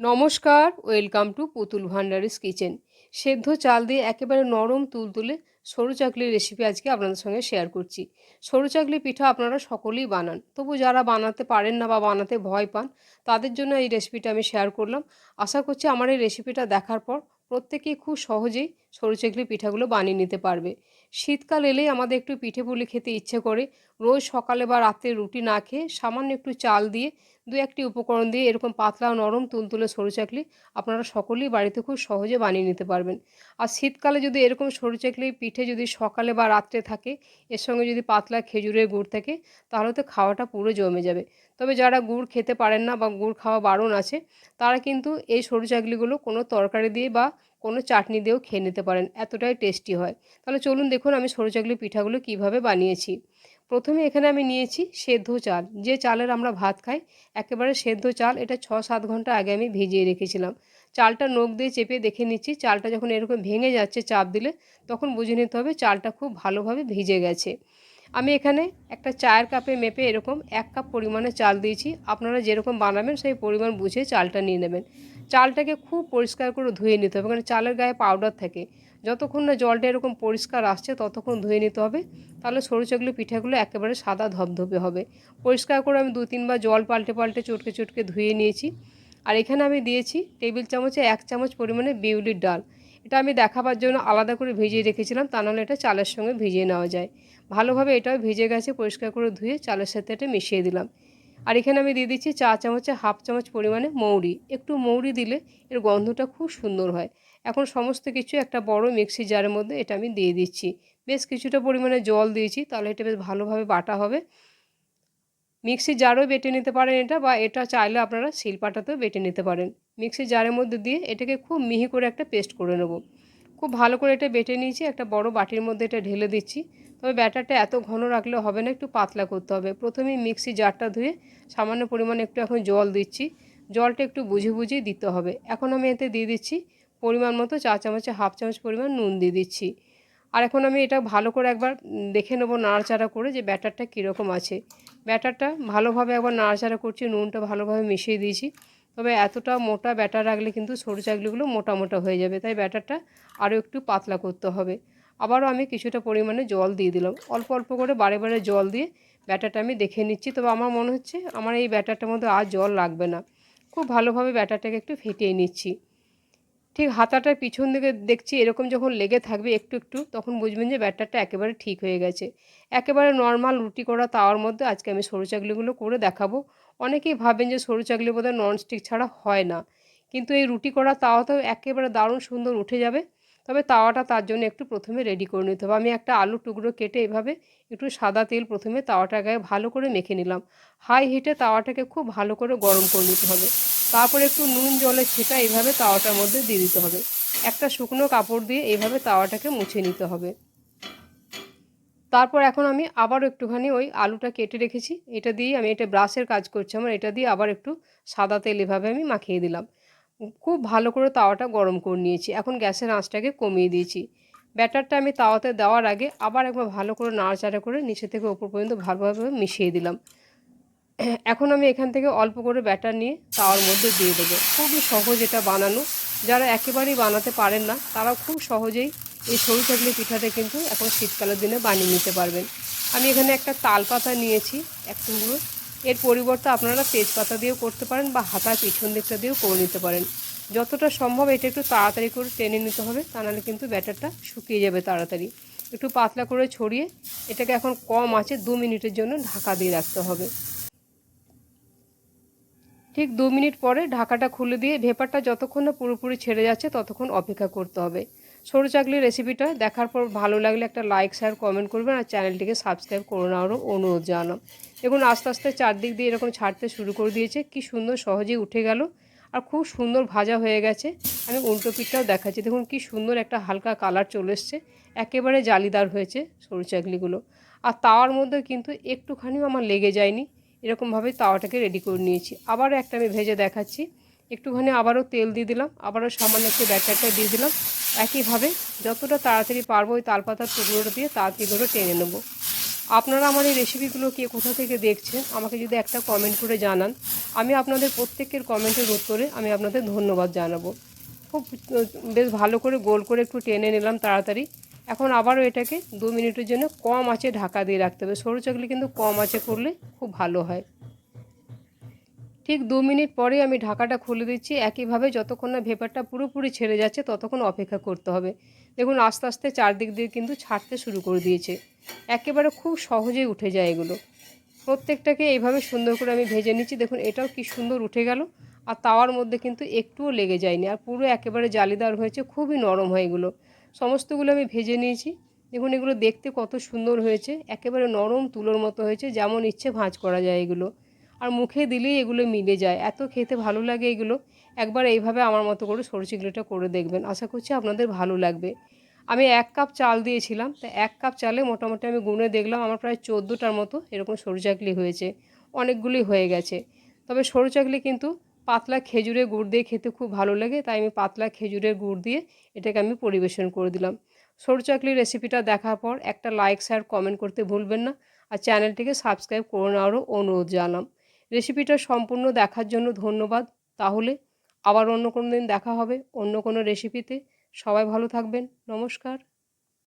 নমস্কার, welcome to পুতুল ভান্ডারিস kitchen. সেদ্ধ চাল দিয়ে একেবারে নরম তুলতুলে সরু চাকলির রেসিপি আজকে আপনাদের সঙ্গে শেয়ার করছি। সরু চাকলি পিঠা আপনারা সকলেই বানান। তবু যারা বানাতে পারেন না বা বানাতে ভয় পান, তাদের জন্য এই রেসিপিটা আমি শেয়ার করলাম। আশা করছি আমার এই রেসিপিটা দেখার পর প্রত্যেকেই খুব সহজেই সরু চাকলি পিঠাগুলো বানিয়ে নিতে পারবে। শীতকাল এলেই আমাদের একটু পিঠে পুলি খেতে ইচ্ছে করে। রোজ সকালে বা রাতে রুটি না খেয়ে সামান্য একটু চাল দিয়ে দু একটি উপকরণ দিয়ে এরকম পাতলা নরম তুলতুলে সরু চাকলি আপনারা সকলেই বাড়িতে খুব সহজে বানিয়ে নিতে পারবেন। আর শীতকালে যদি এরকম সরু চাকলি পিঠে যদি সকালে বা রাত্রে থাকে, এর সঙ্গে যদি পাতলা খেজুরের গুড় থাকে, তাহলে তো খাওয়াটা পুরো জমে যাবে। তবে যারা গুড় খেতে পারেন না বা গুড় খাওয়া বারণ আছে, তারা কিন্তু এই সরু চাকলিগুলো কোনো তরকারি দিয়ে বা কোনো চাটনি দিয়েও খেয়ে নিতে পারেন, এতটাই টেস্টি হয়। তাহলে চলুন দেখুন আমি সরু চাকলি পিঠাগুলো কীভাবে বানিয়েছি। প্রথমে এখানে আমি নিয়েছি সেদ্ধ চাল, যে চালের আমরা ভাত খাই, একেবারে সেদ্ধ চাল, এটা ছ সাত ঘণ্টা আগে আমি ভিজিয়ে রেখেছিলাম। চালটা নখ দিয়ে চেপে দেখে নিচ্ছি, চালটা যখন এরকম ভেঙে যাচ্ছে চাপ দিলে, তখন বুঝে নিতে হবে চালটা খুব ভালোভাবে ভিজে গেছে। আমি এখানে একটা চায়ের কাপে মেপে এরকম এক কাপ পরিমাণে চাল দিয়েছি। আপনারা যেরকম বানাবেন সেই পরিমাণ বুঝে চালটা নিয়ে নেবেন। চালটাকে খুব পরিষ্কার করে ধুয়ে নিতে হবে, কারণ চালের গায়ে পাউডার থাকে। যতক্ষণ না জলটা এরকম পরিষ্কার আসছে, ততক্ষণ ধুয়ে নিতে হবে। তাহলে সরু চাকলি পিঠাগুলো একেবারে সাদা ধবধবে হবে। পরিষ্কার করে আমি দু তিনবার জল পাল্টে পাল্টে চটকে চটকে ধুয়ে নিয়েছি। আর এখানে আমি দিয়েছি টেবিল চামচে এক চামচ পরিমাণে বিউলির ডাল। এটা আমি দেখাবার জন্য আলাদা করে ভিজিয়ে রেখেছিলাম, তা নাহলে এটা চালের সঙ্গে ভিজিয়ে নেওয়া যায়। ভালোভাবে এটাও ভিজে গেছে, পরিষ্কার করে ধুয়ে চালের সাথে এটা মিশিয়ে দিলাম। আর এখানে আমি দিয়ে দিচ্ছি চা চামচে হাফ চামচ পরিমাণে মৌরি। একটু মৌরি দিলে এর গন্ধটা খুব সুন্দর হয়। এখন সমস্ত কিছু একটা বড় মিক্সি জারের মধ্যে এটা আমি দিয়ে দিচ্ছি। বেশ কিছুটা পরিমাণে জল দিয়েছি, তাহলে এটা বেশ ভালোভাবে বাটা হবে। মিক্সি জারও বেটে নিতে পারেন এটা বা এটা চাইলে আপনারা শিলপাটাতেও বেটে নিতে পারেন। মিক্সি জারের মধ্যে দিয়ে এটাকে খুব মিহি করে একটা পেস্ট করে নেব। খুব ভালো করে এটা বেটে নিয়েছি, একটা বড় বাটির মধ্যে এটা ঢেলে দিচ্ছি। তবে ব্যাটারটা এত ঘন রাখলে হবে না, একটু পাতলা করতে হবে। প্রথমেই মিক্সি জারটা ধুয়ে সামান্য পরিমাণে একটু এখন জল দিচ্ছি। জলটা একটু বুঝে বুঝেই দিতে হবে। এখন আমি এতে দিয়ে দিচ্ছি পরিমাণ মতো চা চামচে হাফ চামচ পরিমাণ নুন দিয়ে দিচ্ছি। আর এখন আমি এটা ভালো করে একবার দেখে নেব নাড়াচাড়া করে যে ব্যাটারটা কীরকম আছে। ব্যাটারটা ভালোভাবে একবার নাড়াচাড়া করছি, নুনটা ভালোভাবে মিশিয়ে দিয়েছি। তবে এতটা মোটা ব্যাটার রাখলে কিন্তু সরু চাকলিগুলো মোটা মোটা হয়ে যাবে, তাই ব্যাটারটা আরও একটু পাতলা করতে হবে। আবারও আমি কিছুটা পরিমাণে জল দিয়ে দিলাম। অল্প অল্প করে বারে বারে জল দিয়ে ব্যাটারটা আমি দেখে নিচ্ছি। তবে আমার মনে হচ্ছে, আমার এই ব্যাটারটার মধ্যে আর জল লাগবে না। খুব ভালোভাবে ব্যাটারটাকে একটু ফেটিয়ে নিচ্ছি। ঠিক হাতাটার পিছন দিকে দেখছি এরকম যখন লেগে থাকবে একটু একটু, তখন বুঝবেন যে ব্যাটারটা একেবারে ঠিক হয়ে গেছে। একেবারে নর্মাল রুটি করা তাওয়ার মধ্যে আজকে আমি সরু চাকলিগুলো করে দেখাবো। অনেকেই ভাবেন যে সরু চাকলি বোধহয় ননস্টিক ছাড়া হয় না। কিন্তু এই রুটি করা তাওয়াতেও একেবারে দারুণ সুন্দর উঠে যাবে। তবে তাওয়াটা তার জন্য একটু প্রথমে রেডি করে নিতে হবে। আমি একটা আলু টুকরো কেটে এভাবে একটু সাদা তেল প্রথমে তাওয়াটা গায়ে ভালো করে মেখে নিলাম। হাই হিটে তাওয়াটাকে খুব ভালো করে গরম করে নিতে হবে। তারপরে একটু নুন জলের ছেটা এইভাবে তাওয়াটার মধ্যে দিয়ে দিতে হবে। একটা শুকনো কাপড় দিয়ে এইভাবে তাওয়াটাকে মুছে নিতে হবে। তারপর এখন আমি আবার একটুখানি ওই আলুটা কেটে রেখেছি। এটা দিয়ে আমি এটা ব্রাশের কাজ করছি আমার, এটা দিয়ে আবার একটু সাদা তেল এভাবে আমি মাখিয়ে দিলাম। খুব ভালো করে তাওয়াটা গরম করে নিয়েছি। এখন গ্যাসের আঁচটাকে কমিয়ে দিয়েছি। ব্যাটারটা আমি তাওয়াতে দেওয়ার আগে আবার একবার ভালো করে নাড়াচাড়া করে নিচে থেকে ওপর পর্যন্ত ভালোভাবে মিশিয়ে দিলাম। এখন আমি এখান থেকে অল্প করে ব্যাটার নিয়ে তাওয়ার মধ্যে দিয়ে দেবো। খুবই সহজ এটা বানানো। যারা একেবারেই বানাতে পারেন না তারা খুব সহজেই এই সরু চাকলি পিঠাটা কিন্তু এখন শীতকালের দিনে বানিয়ে নিতে পারবেন। আমি এখানে একটা তাল পাতা নিয়েছি, এক টুকরো। এর পরিবর্তে আপনারা তেজপাতা দিয়েও করতে পারেন বা হাতার পিছন দিকটা দিয়েও করে নিতে পারেন। যতটা সম্ভব এটা একটু তাড়াতাড়ি করে টেনে নিতে হবে, তা নাহলে কিন্তু ব্যাটারটা শুকিয়ে যাবে তাড়াতাড়ি। একটু পাতলা করে ছড়িয়ে এটাকে এখন কম আছে দু মিনিটের জন্য ঢাকা দিয়ে রাখতে হবে। ঠিক দু মিনিট পরে ঢাকাটা খুলে দিয়ে ভেপারটা যতক্ষণ না পুরোপুরি ছেড়ে যাচ্ছে ততক্ষণ অপেক্ষা করতে হবে। সরু চাকলির রেসিপিটা দেখার পর ভালো লাগলে একটা লাইক শেয়ার কমেন্ট করবেন আর চ্যানেলটিকে সাবস্ক্রাইব করে নেওয়ারও অনুরোধ জানাম দেখুন, আস্তে আস্তে চারদিক দিয়ে এরকম ছাড়তে শুরু করে দিয়েছে। কি সুন্দর সহজেই উঠে গেল আর খুব সুন্দর ভাজা হয়ে গেছে। আমি উল্টো পিঠটাও দেখাচ্ছি। দেখুন, কি সুন্দর একটা হালকা কালার চলে এসছে। একেবারে জালিদার হয়েছে সরু চাকলিগুলো। আর তাওয়ার মধ্যে কিন্তু একটুখানিও আমার লেগে যায়নি। এরকমভাবে তাওয়াটাকে রেডি করে নিয়েছি। আবারও একটা আমি ভেজে দেখাচ্ছি। একটুখানি আবারও তেল দিয়ে দিলাম, আবারও সামান্য একটু ব্যাটারটা দিয়ে দিলাম। একইভাবে যতটা তাড়াতাড়ি পারব ওই তালপাতার টুকরোটা দিয়ে তাড়াতাড়ি করে টেনে নেব। আপনারা আমার এই রেসিপিগুলো কে কোথা থেকে দেখছেন, আমাকে যদি একটা কমেন্ট করে জানান। আমি আপনাদের প্রত্যেকের কমেন্টের উত্তরে আমি আপনাদের ধন্যবাদ জানাব। খুব, বেশ ভালো করে গোল করে একটু টেনে নিলাম তাড়াতাড়ি। এখন আবারও এটাকে দু মিনিটের জন্য কম আঁচে ঢাকা দিয়ে রাখতে হবে। সরু চাকলি কিন্তু কম আঁচে করলে খুব ভালো হয়। ঠিক দু মিনিট পরে আমি ঢাকাটা খুলে দিচ্ছি। একইভাবে যতক্ষণ না ভেপারটা পুরোপুরি ছেড়ে যাচ্ছে, ততক্ষণ অপেক্ষা করতে হবে। দেখুন, আস্তে আস্তে চারদিক দিয়ে কিন্তু ছাড়তে শুরু করে দিয়েছে। একেবারে খুব সহজেই উঠে যায় এগুলো। প্রত্যেকটাকে এইভাবে সুন্দর করে আমি ভেজে নিচ্ছি। দেখুন, এটাও কি সুন্দর উঠে গেল। আর তাওয়ার মধ্যে কিন্তু একটুও লেগে যায়নি। আর পুরো একেবারে জালিদার হয়েছে। খুবই নরম হয় এগুলো। সমস্তগুলো আমি ভেজে নিয়েছি। দেখুন, এগুলো দেখতে কত সুন্দর হয়েছে। একেবারে নরম তুলোর মতো হয়েছে, যেমন ইচ্ছে ভাঁজ করা যায় এগুলো। আর মুখে দিলেই এগুলো মিলে যায়। এত খেতে ভালো লাগে এগুলো। একবার এইভাবে আমার মতো করে সরু চিগড়িটা করে দেখবেন। আশা করছি আপনাদের ভালো লাগবে। আমি এক কাপ চাল দিয়েছিলাম। তা এক কাপ চালে মোটামুটি আমি গুনে দেখলাম, আমার প্রায় চোদ্দোটার মতো এরকম সরু চাকলি হয়েছে। অনেকগুলি হয়ে গেছে। তবে সরু চাকলি কিন্তু পাতলা খেজুরের গুড় দিয়ে খেতে খুব ভালো লাগে, তাই আমি পাতলা খেজুরের গুড় দিয়ে এটাকে আমি পরিবেশন করে দিলাম। সরু চাকলির রেসিপিটা দেখার পর একটা লাইক শেয়ার কমেন্ট করতে ভুলবেন না আর চ্যানেলটিকে সাবস্ক্রাইব করে নেওয়ারও অনুরোধ জানাম রেসিপিটা সম্পূর্ণ দেখার জন্য ধন্যবাদ। তাহলে আবার অন্য কোনো দিন দেখা হবে অন্য কোনো রেসিপিতে সবাই ভালো থাকবেন। নমস্কার।